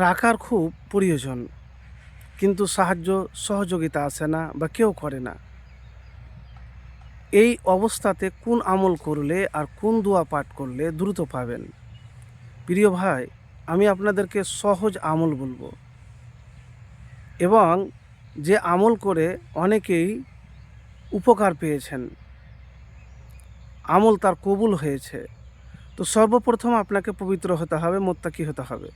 টাকার খুব প্রয়োজন, কিন্তু সাহায্য সহযোগিতা আসে না বা কেউ করে না। এই অবস্থাতে কোন আমল করলে আর কোন দোয়া পাঠ করলে দ্রুত পাবেন? প্রিয় ভাই, আমি আপনাদেরকে সহজ আমল বলব। এবং যে আমল করে অনেকেই উপকার পেয়েছেন। আমল তার কবুল হয়েছে। তো সর্বপ্রথম আপনাকে পবিত্র হতে হবে, মোত্তাকি হতে হবে।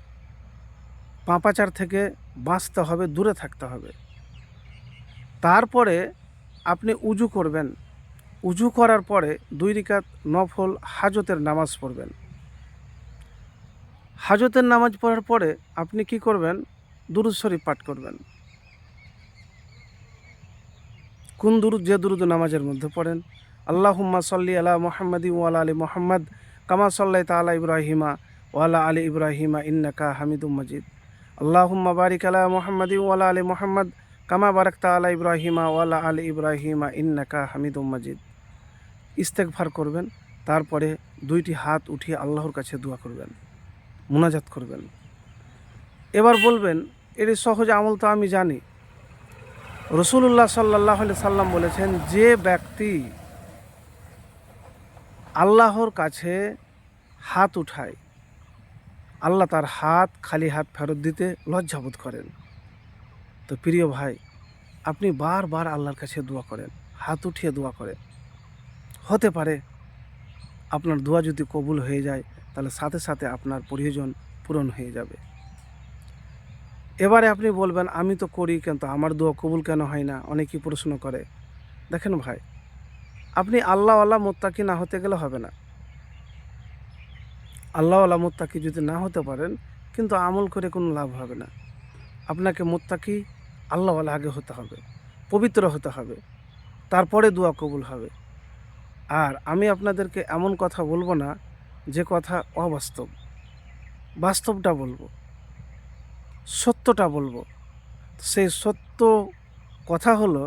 পাঁপাচার থেকে বাঁচতে হবে, দূরে থাকতে হবে। তারপরে আপনি উজু করবেন। উজু করার পরে দুই রিকাত নফল হাজতের নামাজ পড়বেন। হাজতের নামাজ পড়ার পরে আপনি কি করবেন? দুরুদ শরীফ পাঠ করবেন। কোন দুরুদ? যে দুরুদ নামাজের মধ্যে পড়েন। আল্লাহুম্মা সাল্লি আলা মোহাম্মদি ওয়ালা আলী মোহাম্মদ, কামা সাল্লাই তালা ইব্রাহিমা ওয়ালা আলী ইব্রাহিমা ইন্নাকা হামিদুম মজিদ। আল্লাহুম্মা বারিক আলা মোহাম্মদি ওয়ালা আলী মোহাম্মদ কামা বারাকতা আলা ইব্রাহিমা ওয়ালা আলী ইব্রাহিমা ইন্নাকা হামিদুম মজিদ। ইস্তেকভার করবেন, তারপরে দুইটি হাত উঠিয়ে আল্লাহর কাছে দোয়া করবেন, মুনাজাত করবেন। এবার বলবেন, এর সহজ আমল তো আমি জানি। রসুল্লাহ সাল্লাহ সাল্লাম বলেছেন, যে ব্যক্তি আল্লাহর কাছে হাত উঠায় আল্লাহ তার হাত, খালি হাত ফেরত দিতে লজ্জাবোধ করেন। তো প্রিয় ভাই, আপনি বারবার আল্লাহর কাছে দোয়া করেন, হাত উঠিয়ে দোয়া করেন। হতে পারে আপনার দোয়া যদি কবুল হয়ে যায়, তাহলে সাথে সাথে আপনার প্রয়োজন পূরণ হয়ে যাবে। এবারে আপনি বলবেন, আমি তো করি, কিন্তু আমার দোয়া কবুল কেন হয় না? অনেকেই প্রশ্ন করে। দেখেন ভাই, আপনি আল্লাহ আল্লাহ মোত্তাকি না হতে গেলে হবে না। আল্লাহ আল্লাহ মোত্তাকি যদি না হতে পারেন, কিন্তু আমল করে কোনো লাভ হবে না। আপনাকে মোত্তাকি আল্লাহ আল্লাহ আগে হতে হবে, পবিত্র হতে হবে, তারপরে দোয়া কবুল হবে। আর আমি আপনাদেরকে এমন কথা বলব না যে কথা অবাস্তব। বাস্তবটা বলব, সত্যটা বলব। সেই সত্য কথা হলো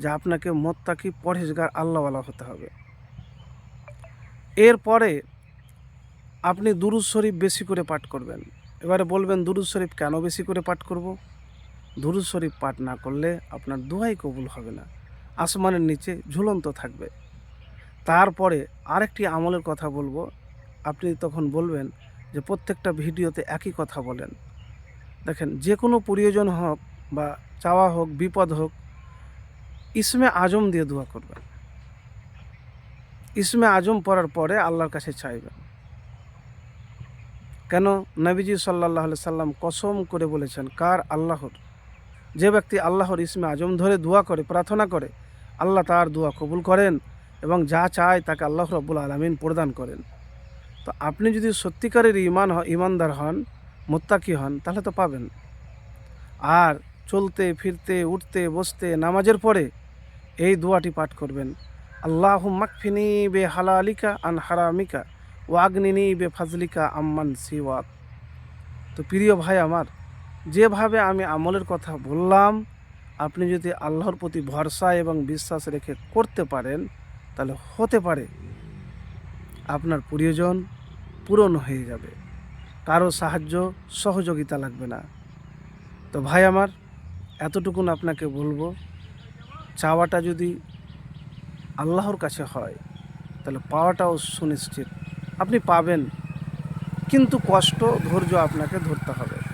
যে আপনাকে মোত্তাকি পরহেজগার আল্লাহওয়ালা হতে হবে। এরপরে আপনি দুরুদ শরীফ বেশি করে পাঠ করবেন। এবারে বলবেন, দুরুদ শরীফ কেন বেশি করে পাঠ করব? দুরুদ শরীফ পাঠ না করলে আপনার দোয়াই কবুল হবে না। আসমানের নিচে ঝুলন্ত থাকবে। তারপরে আরেকটি আমলের কথা বলব। আপনি তখন বলবেন যে, প্রত্যেকটা ভিডিওতে একই কথা বলেন। দেখেন, যে কোনো প্রয়োজন হোক বা চাওয়া হোক, বিপদ হোক, ইসমে আজম দিয়ে দোয়া করবেন। ইসমে আজম পড়ার পরে আল্লাহর কাছে চাইবেন। কেন নবীজি সাল্লাহ সাল্লাম কসম করে বলেছেন, কার? আল্লাহর। যে ব্যক্তি আল্লাহর ইসমে আজম ধরে দোয়া করে, প্রার্থনা করে, আল্লাহ তার দোয়া কবুল করেন এবং যা চায় তাকে আল্লাহ রব্বুল আলমিন প্রদান করেন। তো আপনি যদি সত্যিকারের ইমান ইমানদার হন, মোত্তাকি হন, তাহলে তো পাবেন। আর চলতে, ফিরতে, উঠতে, বসতে, নামাজের পরে এই দোয়াটি পাঠ করবেন আল্লাহ মাকফিনি বে হালালিকা আন হারামিকা। ওয়াগনিনি বে ফাজলিকা আম্মান সিওয়াক তো প্রিয় ভাই আমার, যেভাবে আমি আমলের কথা বললাম, আপনি যদি আল্লাহর প্রতি ভরসা এবং বিশ্বাস রেখে করতে পারেন, তাহলে হতে পারে। আপনার প্রয়োজন পূরণ হয়ে যাবে। কারও সাহায্য, সহযোগিতা লাগবে না। তো ভাই আমার, এতটুকুন আপনাকে বলব, চাওয়াটা যদি আল্লাহর কাছে হয়, তাহলে পাওয়াটাও সুনিশ্চিত। আপনি পাবেন। কিন্তু কষ্ট ধৈর্য আপনাকে ধরতে হবে।